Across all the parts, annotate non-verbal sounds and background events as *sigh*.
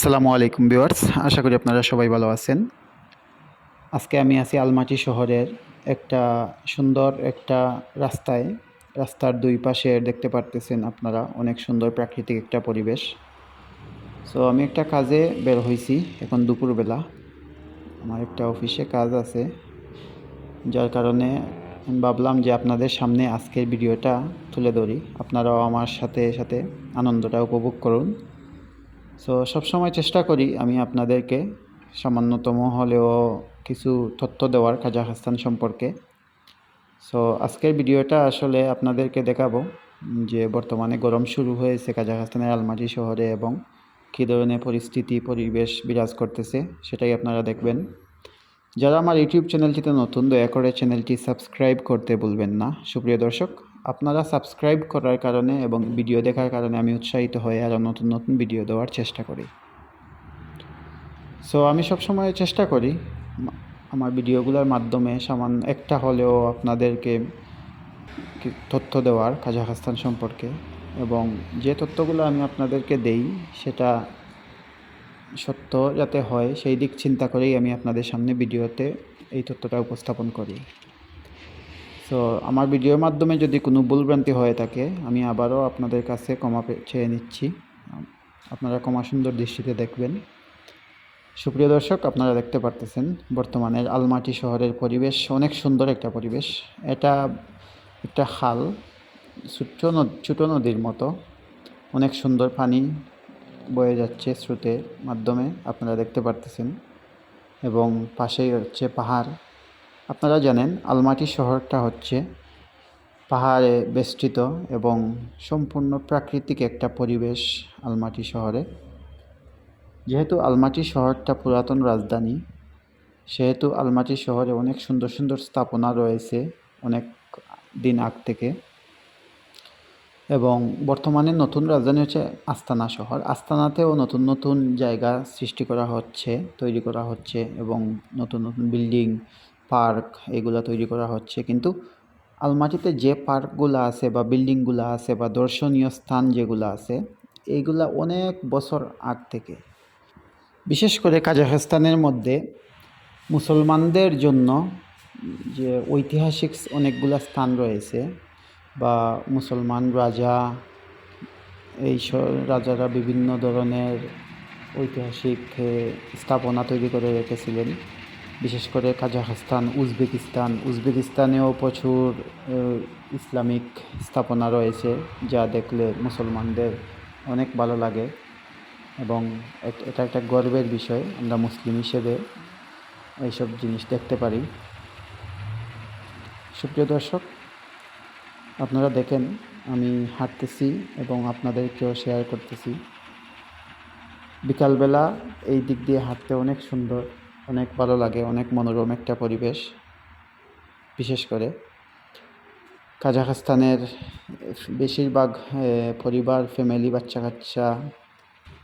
আসসালামু আলাইকুম ভিউয়ার্স, আশা করি আপনারা সবাই ভালো আছেন। আজকে আমি আছি আলমাটি শহরের একটা সুন্দর একটা রাস্তায়। রাস্তার দুই পাশে দেখতে পারতেছেন আপনারা অনেক সুন্দর প্রাকৃতিক একটা পরিবেশ। সো আমি একটা কাজে বের হয়েছি এখন দুপুরবেলা। আমার একটা অফিসে কাজ আছে, যার কারণে ভাবলাম যে আপনাদের সামনে আজকের ভিডিওটা তুলে ধরি। আপনারাও আমার সাথে সাথে আনন্দটা উপভোগ করুন। সো সবসময় চেষ্টা করি আমি আপনাদেরকে সামান্যতম হলেও কিছু তথ্য দেওয়ার কাজাখস্তান সম্পর্কে। সো আজকের ভিডিওটা আসলে আপনাদেরকে দেখাবো যে বর্তমানে গরম শুরু হয়েছে কাজাখস্তানের আলমাটি শহরে এবং কী ধরনের পরিস্থিতি, পরিবেশ বিরাজ করতেছে সেটাই আপনারা দেখবেন। যারা আমার ইউটিউব চ্যানেলটিতে নতুন, দয়া করে চ্যানেলটি সাবস্ক্রাইব করতে ভুলবেন না। সুপ্রিয় দর্শক আপনারা সাবস্ক্রাইব করার কারণে এবং ভিডিও দেখার কারণে আমি উৎসাহিত হয়ে আরও নতুন নতুন ভিডিও দেওয়ার চেষ্টা করি। সো আমি সবসময় চেষ্টা করি আমার ভিডিওগুলোর মাধ্যমে সামান্য একটা হলেও আপনাদেরকে তথ্য দেওয়ার কাজাখস্তান সম্পর্কে এবং যে তথ্যগুলো আমি আপনাদেরকে দেই, সেটা সত্য যাতে হয়, সেই দিক চিন্তা করেই আমি আপনাদের সামনে ভিডিওতে এই তথ্যটা উপস্থাপন করি। সো আমার ভিডিওর মাধ্যমে যদি কোনো ভুলভ্রান্তি হয়ে থাকে, আমি আবারও আপনাদের কাছে ক্ষমা চেয়ে নিচ্ছি। আপনারা ক্ষমা সুন্দর দৃষ্টিতে দেখবেন। সুপ্রিয় দর্শক, আপনারা দেখতে পারতেছেন, বর্তমানের আলমাটি শহরের পরিবেশ, অনেক সুন্দর একটা পরিবেশ। এটা একটা খাল নদ- ছোটো নদীর মতো। অনেক সুন্দর পানি বয়ে যাচ্ছে স্রোতের মাধ্যমে, আপনারা দেখতে পারতেছেন। এবং পাশেই হচ্ছে পাহাড়। আপনারা জানেন, আলমাটি শহরটা হচ্ছে পাহাড়ে বেষ্টিত এবং সম্পূর্ণ প্রাকৃতিক একটা পরিবেশ আলমাটি শহরে। যেহেতু আলমাটি শহরটা পুরাতন রাজধানী, সেহেতু আলমাটি শহরে অনেক সুন্দর সুন্দর স্থাপনা রয়েছে অনেক দিন আগ থেকে। এবং বর্তমানে নতুন রাজধানী হচ্ছে আস্তানা শহর। আস্তানাতেও নতুন নতুন জায়গা সৃষ্টি করা হচ্ছে, তৈরি করা হচ্ছে এবং নতুন নতুন বিল্ডিং পার্ক এগুলো তৈরি করা হচ্ছে। কিন্তু আলমাটিতে যে পার্কগুলো আছে বা বিল্ডিংগুলো আছে বা দর্শনীয় স্থান যেগুলো আছে এইগুলা অনেক বছর আগ থেকে। বিশেষ করে কাজাখস্তানের মধ্যে মুসলমানদের জন্য যে ঐতিহাসিক অনেকগুলো স্থান রয়েছে বা মুসলমান রাজা, এই রাজারা বিভিন্ন ধরনের ঐতিহাসিক স্থাপনা তৈরি করে রেখেছিলেন। বিশেষ করে কাজাখস্তান, উজবেকিস্তান। উজবেকিস্তানেও প্রচুর ইসলামিক স্থাপনা রয়েছে, যা দেখলে মুসলমানদের অনেক ভালো লাগে এবং এটা একটা গর্বের বিষয়, আমরা মুসলিম হিসেবে এইসব জিনিস দেখতে পারি। সুপ্রিয় দর্শক, আপনারা দেখেন, আমি হাঁটতেছি এবং আপনাদেরকেও শেয়ার করতেছি। বিকালবেলা এই দিক দিয়ে হাঁটতে অনেক সুন্দর। অনেক ভালো লাগে, অনেক মনোরম একটা পরিবেশ, বিশেষ করে। কাজাখস্তানের বেশিরভাগ পরিবার ফ্যামিলি বাচ্চা কাচ্চা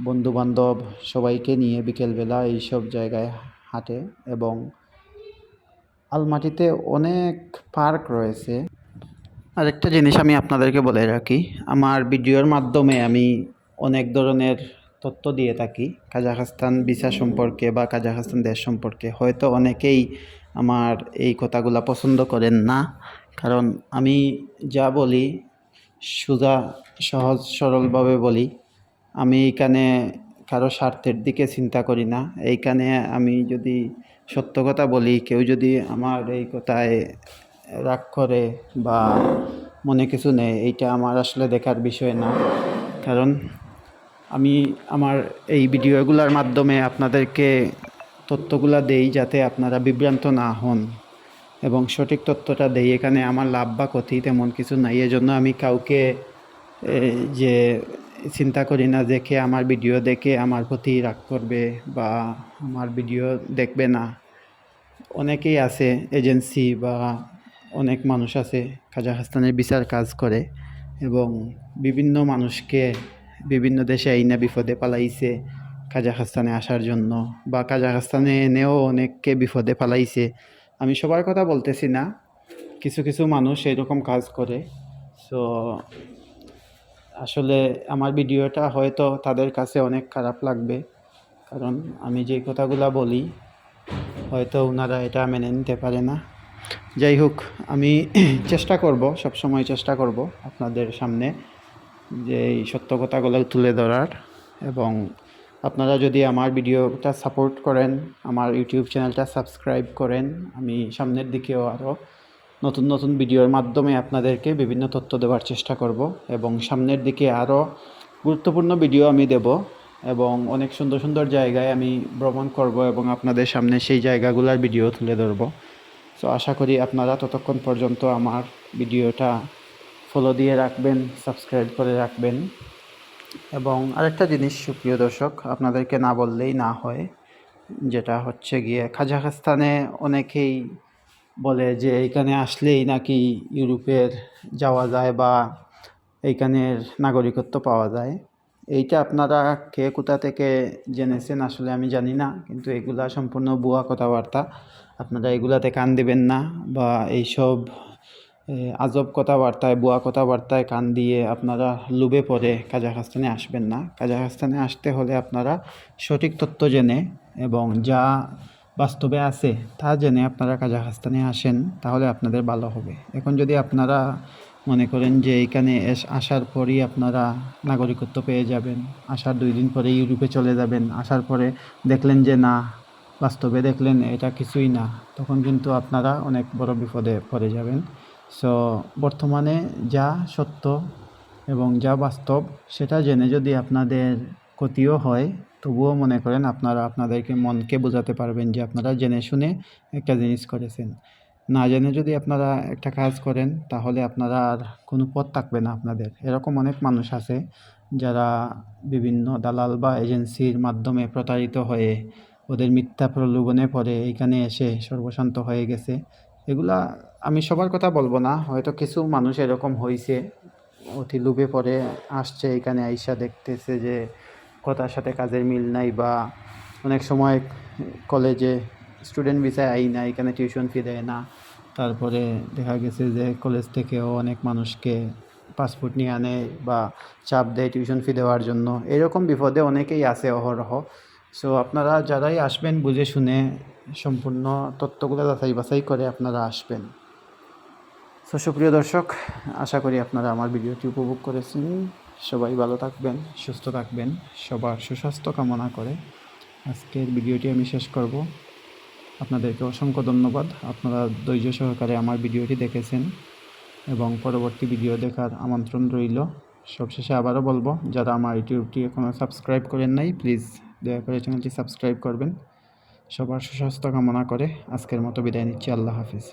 বন্ধু বান্ধব সবাইকে নিয়ে বিকেলবেলা এইসব জায়গায় হাঁটে এবং আলমাটিতে অনেক পার্ক রয়েছে। আরেকটা জিনিস আমি আপনাদেরকে বলে রাখি, আমার ভিডিওর মাধ্যমে আমি অনেক ধরনের তথ্য দিয়ে থাকি। কাজাখস্তান ভিসা সম্পর্কে বা কাজাখস্তান দেশ সম্পর্কে। হয়তো অনেকেই আমার এই কথাগুলো পছন্দ করেন না। কারণ আমি যা বলি সোজা, সহজ, সরলভাবে বলি, আমি এখানে কারও স্বার্থের দিকে চিন্তা করি না। এইখানে আমি যদি সত্য কথা বলি, কেউ যদি আমার এই কথায় রাগ করে বা মনে কিছু নেই, এইটা আমার আসলে দেখার বিষয় না। কারণ আমি আমার এই ভিডিওগুলোর মাধ্যমে আপনাদেরকে তথ্যগুলা দেই যাতে আপনারা বিভ্রান্ত না হন এবং সঠিক তথ্যটা দেই। এখানে আমার লাভ বা ক্ষতি তেমন কিছু নাই। এজন্য আমি কাউকে যে চিন্তা করি না, দেখে আমার ভিডিও দেখে আমার প্রতি রাগ করবে বা আমার ভিডিও দেখবে না। অনেকেই আছে, এজেন্সি বা অনেক মানুষ আছে কাজাখস্তানের বিচার কাজ করে এবং বিভিন্ন মানুষকে বিভিন্ন দেশে আইনা বিপদে পালাইছে কাজাখস্তানে আসার জন্য বা কাজাখস্তানে এনেও অনেককে বিপদে পালাইছে। আমি সবার কথা বলতেছি না, কিছু কিছু মানুষ এরকম কাজ করে। সো আসলে আমার ভিডিওটা হয়তো তাদের কাছে অনেক খারাপ লাগবে, কারণ আমি যে কথাগুলো বলি, হয়তো ওনারা এটা মেনে নিতে পারে না। যাই হোক, আমি *clears throat* চেষ্টা করব সব সময় চেষ্টা করব আপনাদের সামনে। যে এই সত্য কথাগুলো তুলে ধরার এবং আপনারা যদি আমার ভিডিওটা সাপোর্ট করেন, আমার ইউটিউব চ্যানেলটা সাবস্ক্রাইব করেন, আমি সামনের দিকেও আরও নতুন নতুন ভিডিওর মাধ্যমে আপনাদেরকে বিভিন্ন তথ্য দেওয়ার চেষ্টা করব এবং সামনের দিকে আরও গুরুত্বপূর্ণ ভিডিও আমি দেব এবং অনেক সুন্দর সুন্দর জায়গায় আমি ভ্রমণ করব এবং আপনাদের সামনে সেই জায়গাগুলোর ভিডিও তুলে ধরবো। সো আশা করি আপনারা ততক্ষণ পর্যন্ত আমার ভিডিওটা ফলো দিয়ে রাখবেন সাবস্ক্রাইব করে রাখবেন। এবং আরেকটা জিনিস, সুপ্রিয় দর্শক, আপনাদেরকে না বললেই না হয়, যেটা হচ্ছে গিয়ে কাজাখস্তানে অনেকেই বলে যে এইখানে আসলেই নাকি ইউরোপের যাওয়া যায় বা এইখানের নাগরিকত্ব পাওয়া যায়। এইটা আপনারা কে কোথা থেকে জেনেছেন আসলে আমি জানি না, কিন্তু এগুলা সম্পূর্ণ ভুয়া কথাবার্তা। আপনারা এগুলাতে কান দিবেন না বা এইসব আজব কথাবার্তায় ভুয়া কথাবার্তায় কান দিয়ে আপনারা লুবে পড়ে কাজাখস্তানে আসবেন না। কাজাখস্তানে আসতে হলে আপনারা সঠিক তথ্য জেনে এবং যা বাস্তবে আছে তা জেনে আপনারা কাজাখস্তানে আসেন, তাহলে আপনাদের ভালো হবে। এখন যদি আপনারা মনে করেন যে এখানে এস- আসার পরই আপনারা নাগরিকত্ব পেয়ে যাবেন, আসার দুই দিন পরে ইউরোপে চলে যাবেন, আসার পরে দেখলেন যে না, বাস্তবে দেখলেন এটা কিছুই না, তখন কিন্তু আপনারা অনেক বড় বিপদে পড়ে যাবেন। সো বর্তমানে যা সত্য এবং যা বাস্তব, সেটা জেনে যদি আপনাদের ক্ষতিও হয়, তবুও মনে করেন আপনারা আপনাদেরকে মনকে বোঝাতে পারবেন যে আপনারা জেনে শুনে একটা জিনিস করেছেন। না জেনে যদি আপনারা একটা কাজ করেন, তাহলে আপনারা আর কোনো পথ থাকবে না আপনাদের। এরকম অনেক মানুষ আছে যারা বিভিন্ন দালাল বা এজেন্সির মাধ্যমে প্রতারিত হয়ে ওদের মিথ্যা প্রলোভনে পড়ে এইখানে এসে সর্বশান্ত হয়ে গেছে। এগুলা আমি সবার কথা বলব না। হয়তো কিছু মানুষ এরকম হয়েছে অতি লোভে পড়ে আসছে, এখানে আইসা দেখতেছে যে কথার সাথে কাজের মিল নাই বা অনেক সময় কলেজে স্টুডেন্ট ভিসায় আই না এখানে টিউশন ফি দেয় না। তারপরে দেখা গেছে যে কলেজ থেকেও অনেক মানুষকে পাসপোর্ট নিয়ে আনে বা চাপ দেয় টিউশন ফি দেওয়ার জন্য। এরকম বিপদে অনেকেই আছে অহরহ। সো আপনারা যারাই আসবেন, বুঝে শুনে সম্পূর্ণ তথ্যগুলো যাচাই বাছাই করে আপনারা আসবেন। সো সুপ্রিয় দর্শক, আশা করি আপনারা আমার ভিডিওটি উপভোগ করেছেন। সবাই ভালো থাকবেন, সুস্থ থাকবেন, সবার সুস্বাস্থ্য কামনা করে আজকের ভিডিওটি আমি শেষ করব। আপনাদেরকে অসংখ্য ধন্যবাদ। আপনারা ধৈর্য সহকারে আমার ভিডিওটি দেখেছেন এবং পরবর্তী ভিডিও দেখার আমন্ত্রণ রইল। সবশেষে আবারও বলব, যারা আমার ইউটিউবটি এখনও সাবস্ক্রাইব করেন নাই, প্লিজ দয়া করে চ্যানেলটি সাবস্ক্রাইব করবেন। সবার সুস্বাস্থ্য কামনা করে আজকের মতো বিদায় নিচ্ছি। আল্লাহ হাফিজ।